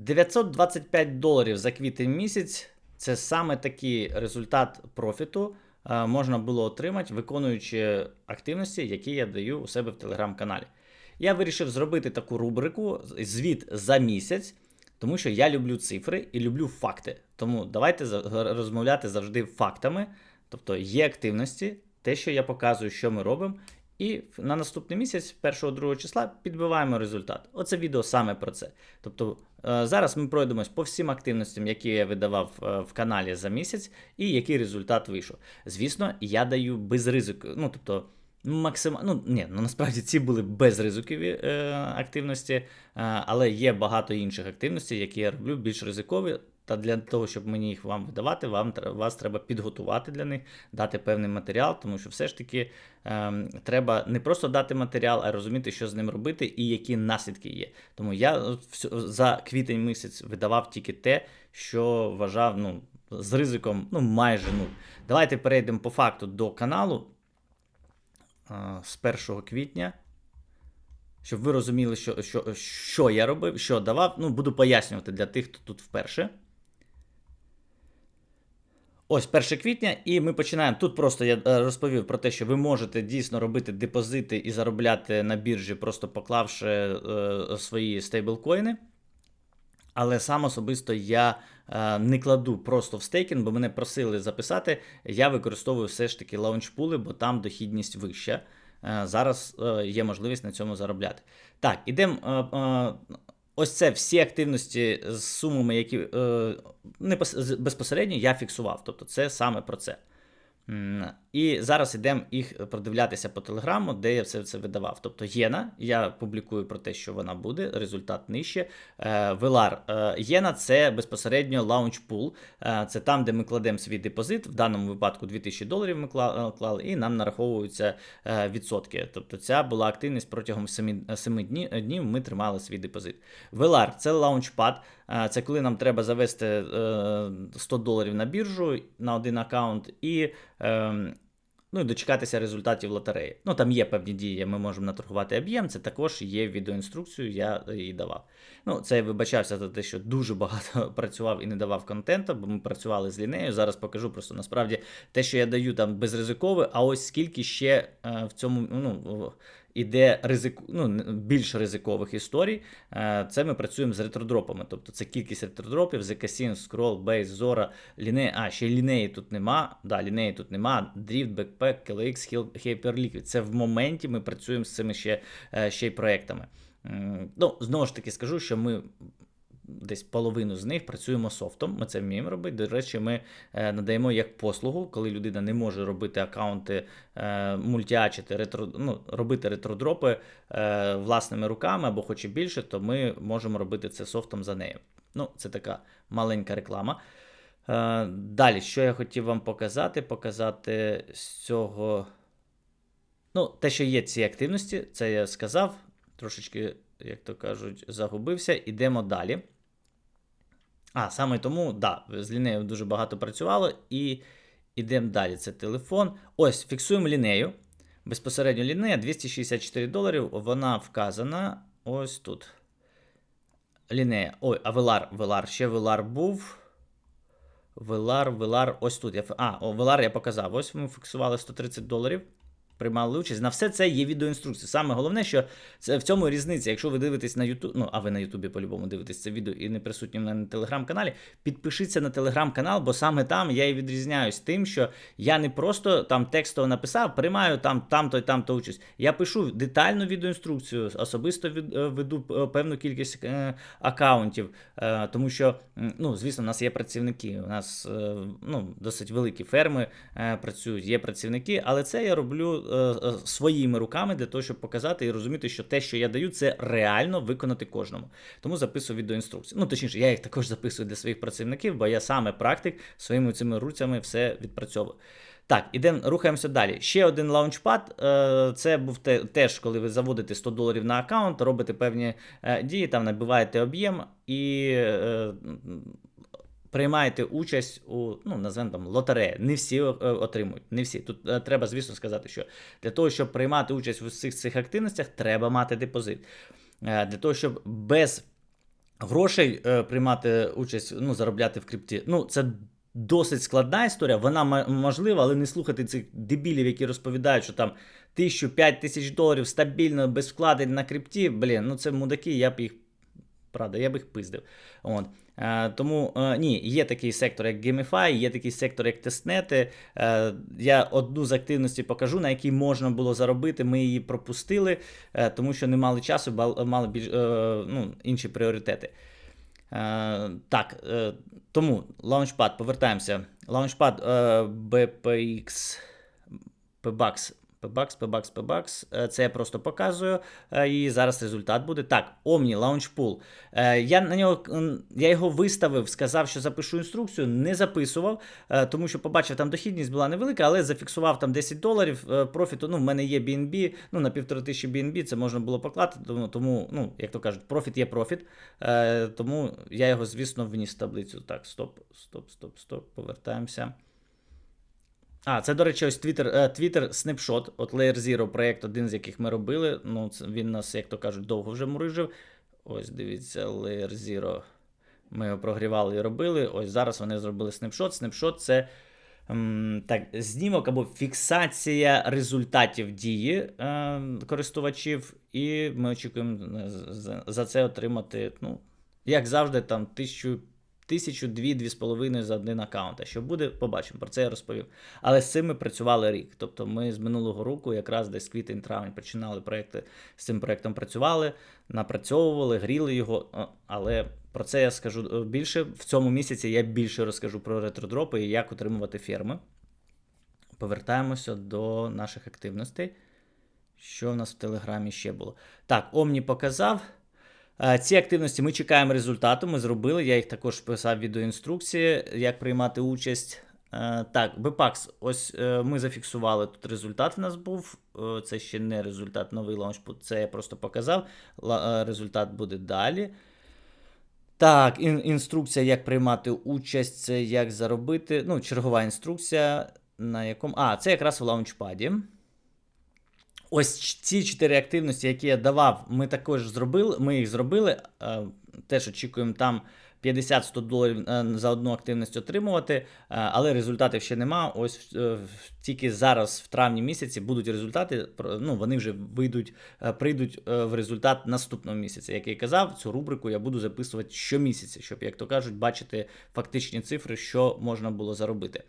925 доларів за квітень місяць це саме такий результат профіту е, можна було отримати, виконуючи активності, які я даю у себе в телеграм-каналі. Я вирішив зробити таку рубрику звіт за місяць, тому що я люблю цифри і люблю факти. Тому давайте розмовляти завжди фактами. Тобто є активності, те, що я показую, що ми робимо. І на наступний місяць, 1-2 числа, підбиваємо результат. Оце відео саме про це. Тобто зараз ми пройдемось по всім активностям, які я видавав е, в каналі за місяць, і який результат вийшов. Звісно, я даю без ризику. Ну, тобто, максимально. Ну, ні, ну насправді ці були безризикові е, активності, е, але є багато інших активностей, які я роблю більш ризикові. Та для того, щоб мені їх вам видавати, вам вас треба підготувати для них, дати певний матеріал, тому що все ж таки ем, треба не просто дати матеріал, а розуміти, що з ним робити і які наслідки є. Тому я за квітень місяць видавав тільки те, що вважав ну, з ризиком ну, майже нуль. Давайте перейдемо по факту до каналу е, з 1 квітня. Щоб ви розуміли, що, що, що я робив, що давав. Ну, буду пояснювати для тих, хто тут вперше. Ось 1 квітня, і ми починаємо. Тут просто я е, розповів про те, що ви можете дійсно робити депозити і заробляти на біржі, просто поклавши е, свої стейблкоїни. Але сам особисто я е, не кладу просто в стейкінг, бо мене просили записати. Я використовую все ж таки лаунчпули, бо там дохідність вища. Е, зараз е, є можливість на цьому заробляти. Так, ідемо. Ось це всі активності з сумами, які е, не пос- безпосередньо я фіксував. Тобто це саме про це. І зараз йдемо їх продивлятися по телеграму, де я все це видавав. Тобто Єна, я публікую про те, що вона буде, результат нижче. Е, Велар. Е, Єна це безпосередньо лаунчпул. Е, Це там, де ми кладемо свій депозит. В даному випадку 2000 доларів ми клали, і нам нараховуються відсотки. Тобто ця була активність протягом 7, 7 днів, днів ми тримали свій депозит. Велар це лаунчпад. Е, Це коли нам треба завести е, 100 доларів на біржу на один аккаунт і. ем, Ну дочекатися результатів лотереї. Ну там є певні дії, ми можемо наторгувати об'єм. Це також є відеоінструкцію, я її давав. Ну, це я вибачався за те, що дуже багато працював і не давав контенту, бо ми працювали з лінею. Зараз покажу просто насправді те, що я даю там безризикове, а ось скільки ще е, в цьому ну, іде ризик, ну, більш ризикових історій. Е, Це ми працюємо з ретродропами. Тобто це кількість ретродропів, ZK-Sync, Scroll, Base, Zora, Linea. А, ще лінеї тут нема. Да, лінеї тут нема. Drift, Backpack, KLX, Hyper- Hyperliquid. Це в моменті ми працюємо з цими ще, е, ще й проектами. Ну, знову ж таки скажу, що ми десь половину з них працюємо софтом. Ми це вміємо робити. До речі, ми е, надаємо як послугу, коли людина не може робити аккаунти, е, мультіачити, ретро, ну, робити ретродропи е, власними руками або хоч і більше, то ми можемо робити це софтом за нею. Ну, це така маленька реклама. Далі, що я хотів вам показати? Показати з цього. Ну, те, що є ці активності, це я сказав. Трошечки, як то кажуть, загубився. Ідемо далі. А, саме тому, да, з лінею дуже багато працювало. І ідемо далі. Це телефон. Ось, фіксуємо лінею. Безпосередньо лінея 264 доларів. Вона вказана ось тут. Лінея. Ой, а Велар, Велар, ще Велар був. Велар, Велар, ось тут. Я... А, о, Велар я показав. Ось ми фіксували 130 доларів. Приймали участь. На все це є відеоінструкції. Саме головне, що це в цьому різниця. Якщо ви дивитесь на YouTube, ну а ви на Ютубі по-любому дивитесь це відео і не присутні на телеграм-каналі, підпишіться на телеграм-канал, бо саме там я і відрізняюсь тим, що я не просто там текстово написав, приймаю там там-то і там-то участь. Я пишу детальну відеоінструкцію, особисто е, веду е, певну кількість е, акаунтів, тому що, ну, звісно, у нас є працівники. У нас ну, досить великі ферми працюють, є працівники, але це я роблю своїми руками для того, щоб показати і розуміти, що те, що я даю, це реально виконати кожному. Тому записую відеоінструкції. Ну, точніше, я їх також записую для своїх працівників, бо я саме практик своїми цими руцями все відпрацьовую. Так, ідемо, рухаємося далі. Ще один лаунчпад. е, Це був теж, коли ви заводите 100 доларів на аккаунт, робите певні е, дії, там набиваєте об'єм і е, приймаєте участь у ну, називаємо там лотереї. Не всі е, отримують. Не всі. Тут е, треба, звісно, сказати, що для того, щоб приймати участь у всіх цих активностях, треба мати депозит. Е, Для того, щоб без грошей приймати участь, ну, заробляти в крипті. Ну, це досить складна історія. Вона можлива, але не слухати цих дебілів, які розповідають, що там тисячу, п'ять тисяч доларів стабільно, без вкладень на крипті. Блін, ну це мудаки, я б їх. Правда, я б їх пиздив. От. Е, тому е, ні, є такий сектор, як Gamify, є такий сектор, як тестнети. Е, я одну з активностей покажу, на якій можна було заробити. Ми її пропустили, е, тому що не мали часу, мали більш, е, ну, інші пріоритети. Е, так, е, тому лаунчпад, повертаємося. Лаунчпад е, BPX PBAX. PBAX, PBAX, PBAX. Е, Це я просто показую. е, І зараз результат буде. Так, Omni Launch Pool. Я на нього я його виставив, сказав, що запишу інструкцію, не записував, е, тому що побачив, там дохідність була невелика, але зафіксував там 10 доларів профіту. Ну, в мене є BNB, ну на півтори тисячі BNB це можна було поклати, тому, ну, як то кажуть, профіт є профіт. Тому я його, звісно, вніс в таблицю. Так, стоп, стоп, стоп, стоп. Повертаємося. А, це, до речі, ось Twitter, е, Twitter Snapshot, от Layer Zero проєкт, один з яких ми робили. Ну, він нас, як то кажуть, довго вже мурижив. Ось дивіться, Layer Zero. Ми його прогрівали і робили. Ось зараз вони зробили снапшот. Снапшот це м, так, знімок або фіксація результатів дії е, користувачів, і ми очікуємо за це отримати, ну, як завжди, там тисячу. Тисячу, дві, дві з половиною за один аккаунт. А що буде, побачимо. Про це я розповів. Але з цим ми працювали рік. Тобто ми з минулого року, якраз десь квітень-травень, починали проекти, з цим проектом працювали, напрацьовували, гріли його. Але про це я скажу е, більше. В цьому місяці я більше розкажу про ретродропи і як отримувати ферми. Повертаємося до наших активностей. Що в нас в Телеграмі ще було? Так, Омні показав. Е, Ці активності ми чекаємо результату. Ми зробили. Я їх також писав відеоінструкції, як приймати участь. Е, Так, Бепакс, ось е, ми зафіксували тут результат. В нас був. Це ще не результат, новий лаунчпут. Це я просто показав. Результат буде далі. Так, інструкція, як приймати участь, це як заробити. Ну, чергова інструкція, на якому. А, це якраз в лаунчпаді. Ось ці чотири активності, які я давав, ми також зробили. Ми їх зробили. е, Теж очікуємо там 50-100 доларів е, за одну активність отримувати, е, але результатів ще нема. Ось е, тільки зараз, в травні місяці, будуть результати. Ну, вони вже вийдуть, прийдуть в результат наступного місяця. Як я казав, цю рубрику я буду записувати щомісяця, щоб, як то кажуть, бачити фактичні цифри, що можна було заробити.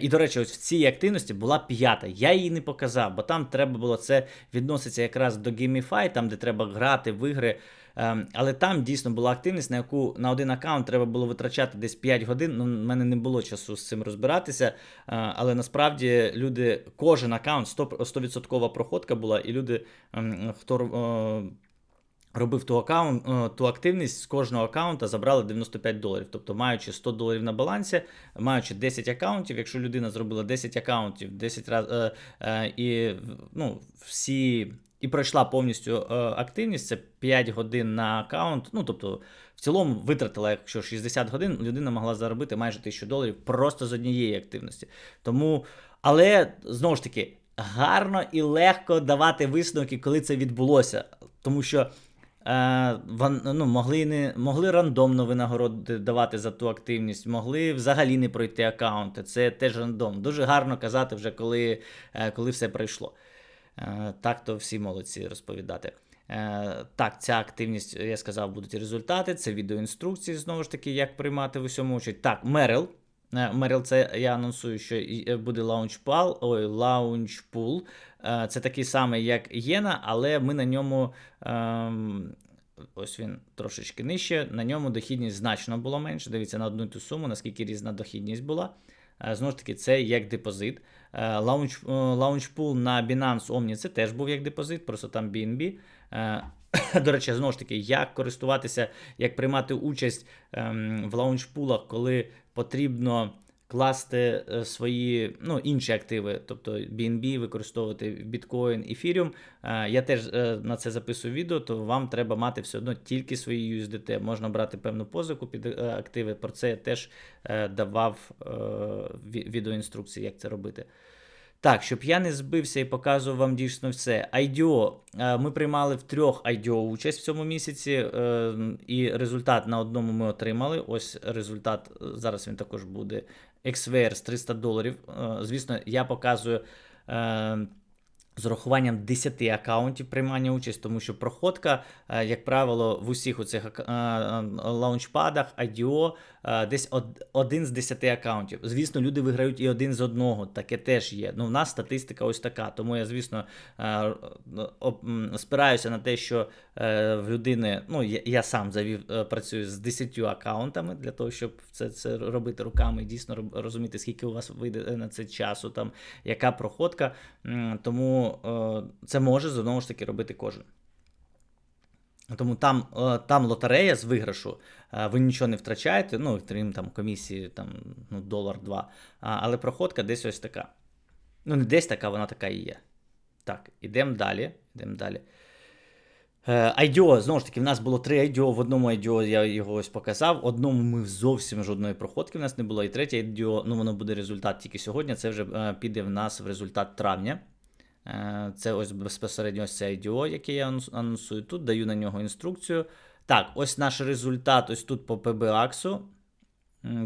І, до речі, ось в цій активності була п'ята. Я її не показав, бо там треба було це відноситься якраз до Gamify, там, де треба грати в ігри. Ем, Але там дійсно була активність, на яку на один аккаунт треба було витрачати десь 5 годин. Ну, в мене не було часу з цим розбиратися. Е, Але насправді люди, кожен аккаунт 100%, 100% проходка була, і люди, ем, хто е, робив ту аккаунт, е, ту активність з кожного аккаунта забрали 95 доларів. Тобто, маючи 100 доларів на балансі, маючи 10 аккаунтів, якщо людина зробила 10 аккаунтів, 10 раз, е, е, і ну, всі. І пройшла повністю е, активність, це 5 годин на аккаунт. Ну, тобто, в цілому витратила, якщо 60 годин, людина могла заробити майже 1000 доларів просто з однієї активності. Тому, але знову ж таки, гарно і легко давати висновки, коли це відбулося. Тому що Е, ну, могли, не, могли рандомно винагороди давати за ту активність, могли взагалі не пройти аккаунти. Це теж рандом. Дуже гарно казати вже, коли, е, коли все пройшло. Е, так то всі молодці розповідати. Е, так, ця активність, я сказав, будуть результати. Це відеоінструкції, знову ж таки, як приймати в усьому участь. Так, Мерил. Е, Мерил, це я анонсую, що буде лаунчпал, ой, лаунчпул. Це такий самий, як Єна, але ми на ньому. ем, Ось він трошечки нижче. На ньому дохідність значно було менше. Дивіться на одну ту суму, наскільки різна дохідність була. Знову ж таки, це як депозит. Е, Лаунч, е, лаунчпул на Binance Omni це теж був як депозит, просто там BNB. Е, До речі, знову ж таки, як користуватися, як приймати участь ем, в лаунчпулах, коли потрібно класти е, свої ну, інші активи, тобто BNB, використовувати біткоін, ефіріум. Е, Я теж е, на це записую відео, то вам треба мати все одно тільки свої USDT. Можна брати певну позику під активи. Про це я теж давав відеоінструкції, як це робити. Так, щоб я не збився і показував вам дійсно все. IDO. Ми приймали в трьох IDO участь в цьому місяці, і результат на одному ми отримали. Ось результат. Зараз він також буде. XVR з 300 доларів. Е, Звісно, я показую. е, З урахуванням 10 аккаунтів приймання участь, тому що проходка, е, як правило, в усіх е, е, лаунчпадах, IDO, десь один з 10 аккаунтів. Звісно, люди виграють і один з одного, таке теж є. Ну, в нас статистика ось така. Тому я, звісно, спираюся на те, що в людини, ну, я, я сам завів, е, працюю з 10 аккаунтами для того, щоб це, це робити руками і дійсно розуміти, скільки у вас вийде на це часу, там, яка проходка. Тому е, це може знову ж таки робити кожен. Тому там, е, там лотерея з виграшу, е, ви нічого не втрачаєте, ну, крім там комісії, там, ну, долар-два. Але проходка десь ось така. Ну, не десь така, вона така і є. Так, ідемо далі. Ідемо далі. Е, IDO, знову ж таки, в нас було три IDO, в одному IDO я його ось показав, одному ми зовсім жодної проходки в нас не було. І третє IDO, ну воно буде результат тільки сьогодні. Це вже е, піде в нас в результат травня. Е, Це ось безпосередньо ось це IDO, яке я анонсую. Тут даю на нього інструкцію. Так, ось наш результат, ось тут по PBAX.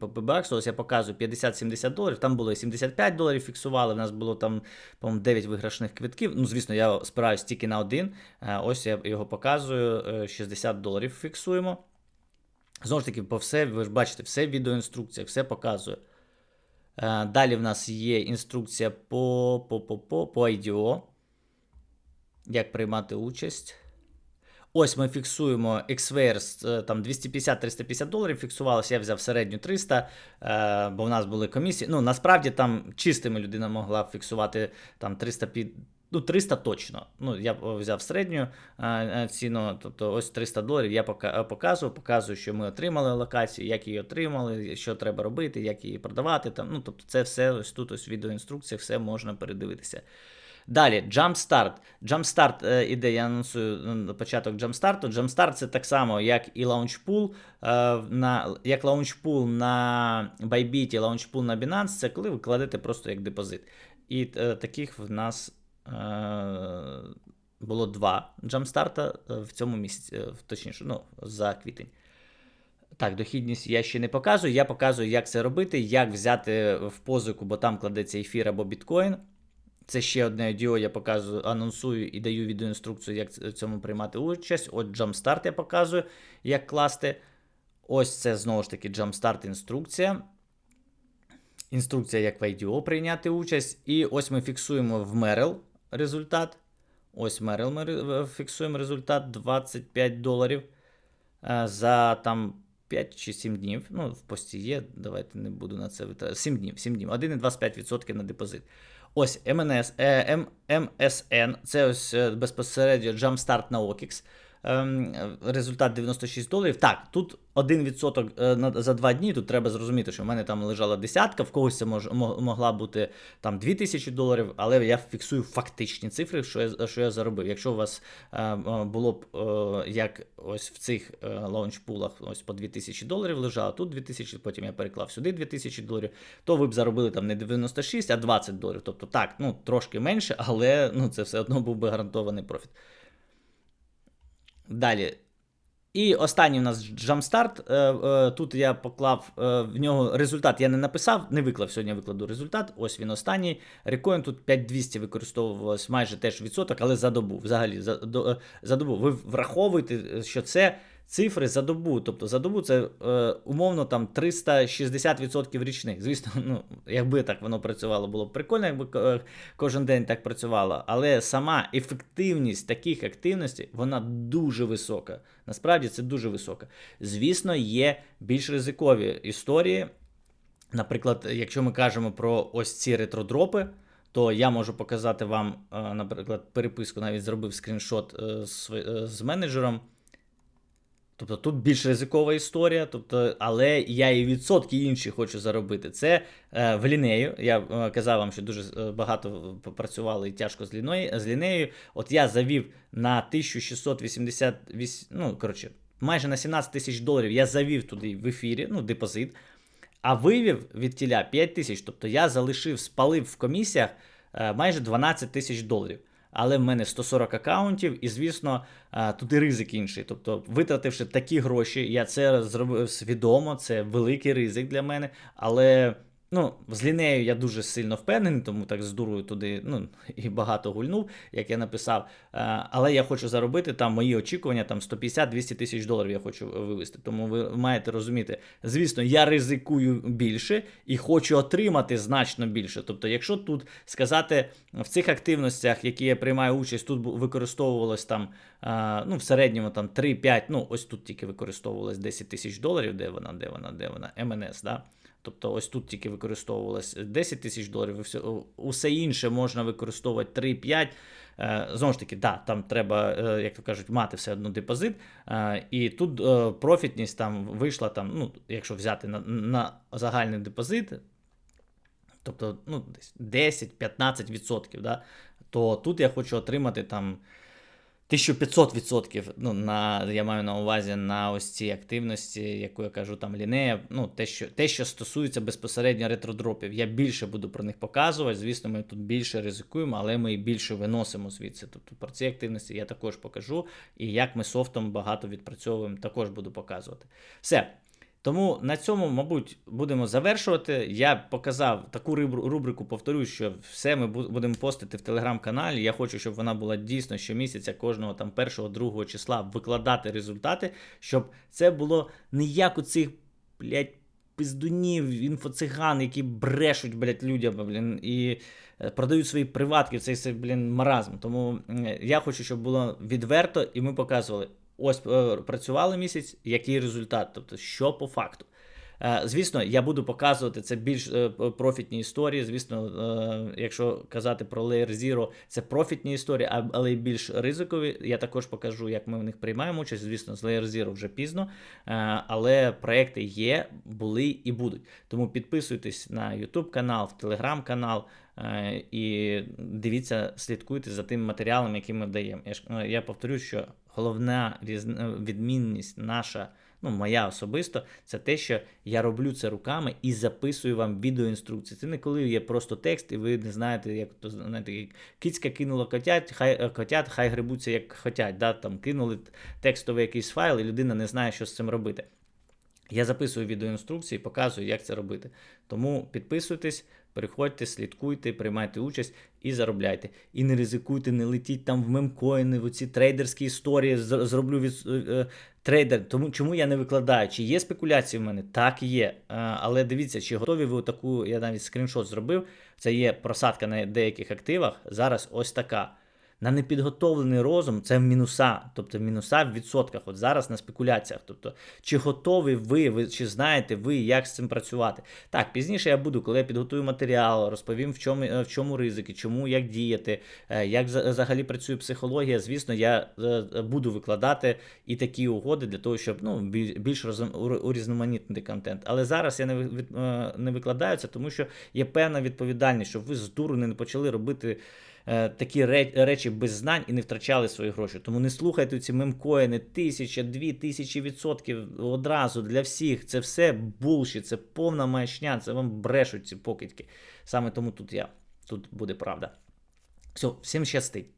По PBAX, ось я показую 50-70 доларів. Там було і 75 доларів фіксували. В нас було там, по-моєму, 9 виграшних квитків. Ну, звісно, я спираюсь тільки на один. Е, Ось я його показую. е, 60 доларів фіксуємо. Знову ж таки, по все, ви ж бачите, все в відеоінструкціях, все показую. Е, Далі в нас є інструкція по, по, по, по, по IDO. Як приймати участь. Ось ми фіксуємо XVR е, там 250-350 доларів фіксувалося, я взяв середню 300, е, бо в нас були комісії. Ну, насправді там чистими людина могла фіксувати там 300 під. Ну, 300 точно. Ну, я взяв середню е, ціну, тобто ось 300 доларів я показую, показую, що ми отримали локацію, як її отримали, що треба робити, як її продавати. Там, ну, тобто це все ось тут ось в відеоінструкціях, все можна передивитися. Далі, Jumpstart. Jumpstart е, іде, я анонсую м, початок Jumpstart. Jumpstart це так само, як і Launchpool. Е, на, як Launchpool на Bybit, і Launchpool на Binance, це коли ви кладете просто як депозит. І е, таких в нас е, було два Jumpstart в цьому місяці, е, точніше, ну, за квітень. Так, дохідність я ще не показую. Я показую, як це робити, як взяти в позику, бо там кладеться ефір або біткоін. Це ще одне аудіо, я показую, анонсую і даю відеоінструкцію, як цьому приймати участь. От Jumpstart я показую, як класти. Ось це знову ж таки Jumpstart інструкція. Інструкція, як в IDO прийняти участь. І ось ми фіксуємо в Merrill результат. Ось Merrill ми фіксуємо результат 25 доларів е, за там 5 чи 7 днів. Ну, в пості є, давайте не буду на це витрачати. 7 днів, 7 днів. 1,25% на депозит. Ось МНС, е, М, МСН, це ось е, безпосередньо Jumpstart на OKX. Ем, результат 96 доларів. Так, тут 1% е, за 2 дні. Тут треба зрозуміти, що в мене там лежала десятка, в когось це мож, могла бути там 2000 доларів, але я фіксую фактичні цифри, що я, що я заробив. Якщо у вас е, е, було б як ось в цих лаунчпулах ось по 2000 доларів лежало, тут 2000, потім я переклав сюди 2000 доларів, то ви б заробили там не 96, а 20 доларів. Тобто так, ну трошки менше, але ну, це все одно був би гарантований профіт. Далі. І останній у нас Jumpstart. Е, е, Тут я поклав е, в нього результат. Я не написав, не виклав сьогодні. Викладу результат. Ось він останній. Рекоін тут 5200 використовувалось майже теж відсоток, але за добу. Взагалі за, до, за добу. Ви враховуєте, що це цифри за добу. Тобто за добу це е, умовно там 360% річних. Звісно, ну якби так воно працювало, було б прикольно, якби е, кожен день так працювало. Але сама ефективність таких активностей вона дуже висока. Насправді це дуже висока. Звісно, є більш ризикові історії. Наприклад, якщо ми кажемо про ось ці ретродропи, то я можу показати вам, е, наприклад, переписку, навіть зробив скріншот е, з, з менеджером. Тобто тут більш ризикова історія, тобто, але я і відсотки інші хочу заробити. Це е, в лінею. Я е, казав вам, що дуже е, багато попрацювали і тяжко з лінею, з лінею. От я завів на 1688, ну, коротше, майже на 17 тисяч доларів я завів туди в ефірі, ну, депозит, а вивів від тіля 5 тисяч. Тобто я залишив, спалив в комісіях е, майже 12 тисяч доларів. Але в мене 140 аккаунтів, і звісно, туди ризик інший. Тобто, витративши такі гроші, я це зробив свідомо, це великий ризик для мене. Але ну, з лінею я дуже сильно впевнений, тому так з дурою туди ну, і багато гульнув, як я написав. Е, Але я хочу заробити там мої очікування, там 150-200 тисяч доларів я хочу вивести. Тому ви маєте розуміти, звісно, я ризикую більше і хочу отримати значно більше. Тобто, якщо тут сказати в цих активностях, які я приймаю участь, тут використовувалось там е, ну, в середньому там 3-5, ну ось тут тільки використовувалось 10 тисяч доларів, де вона, де вона, де вона, МНС, да? Тобто ось тут тільки використовувалось 10 тисяч доларів, усе інше можна використовувати 3-5. Е, Знову ж таки, да, там треба, е, як то кажуть, мати все одно депозит. Е, І тут профітність там вийшла, там, ну, якщо взяти на, на загальний депозит, тобто ну, десь 10-15%, да, то тут я хочу отримати там 1500%, ну, на, я маю на увазі на ось ці активності, яку я кажу, там лінея, ну, те, що, те, що стосується безпосередньо ретродропів. Я більше буду про них показувати. Звісно, ми тут більше ризикуємо, але ми і більше виносимо звідси. Тобто про ці активності я також покажу. І як ми софтом багато відпрацьовуємо, також буду показувати. Все. Тому на цьому, мабуть, будемо завершувати. Я показав таку рубрику, повторюю, що все ми будемо постити в телеграм-каналі. Я хочу, щоб вона була дійсно щомісяця, кожного там першого, другого числа викладати результати, щоб це було не як у цих, блядь, пиздунів, інфоциган, які брешуть, блядь, людям, блін, і е, продають свої приватки, цей, цей блін, маразм. Тому я хочу, щоб було відверто, і ми показували. Ось е, працювали місяць, який результат, тобто що по факту. Е, Звісно, я буду показувати це більш е, профітні історії. Звісно, якщо казати про Layer Zero, це профітні історії, але й більш ризикові. Я також покажу, як ми в них приймаємо участь. Звісно, з Layer Zero вже пізно, але проекти є, були і будуть. Тому підписуйтесь на YouTube канал, в Telegram канал. Е, І дивіться, слідкуйте за тим матеріалом, який ми даємо. Я ж е, я повторю, що головна різн- відмінність наша, ну моя особисто, це те, що я роблю це руками і записую вам відеоінструкції. Це не коли є просто текст, і ви не знаєте, як то знаєте, як кицька кинула котят, хай е, котят, хай грибуться як хотять. Да? Там кинули текстовий якийсь файл, і людина не знає, що з цим робити. Я записую відеоінструкції, показую, як це робити. Тому підписуйтесь, приходьте, слідкуйте, приймайте участь і заробляйте. І не ризикуйте, не летіть там в мемкоїни, в оці трейдерські історії. Зроблю від е, е, трейдер. Тому чому я не викладаю? Чи є спекуляції в мене? Так, є. Е, Але дивіться, чи готові ви таку, я навіть скріншот зробив. Це є просадка на деяких активах. Зараз ось така. На непідготовлений розум це мінуса, тобто мінуса в відсотках. От зараз на спекуляціях. Тобто, чи готові ви, ви чи знаєте ви, як з цим працювати? Так, пізніше я буду, коли я підготую матеріал, розповім, в чому, е, в чому ризики, чому як діяти, е, як за- взагалі працює психологія. Звісно, я е, буду викладати і такі угоди для того, щоб ну, більш урізноманітнити контент. Але зараз я не, не викладаю це, тому що є певна відповідальність, щоб ви з дуру не почали робити такі речі без знань і не втрачали свої гроші. Тому не слухайте ці мемкоїни, тисяча, дві тисячі відсотків одразу для всіх. Це все булші, це повна маячня, це вам брешуть ці покидьки. Саме тому тут я, тут буде правда. Все, всім щастить.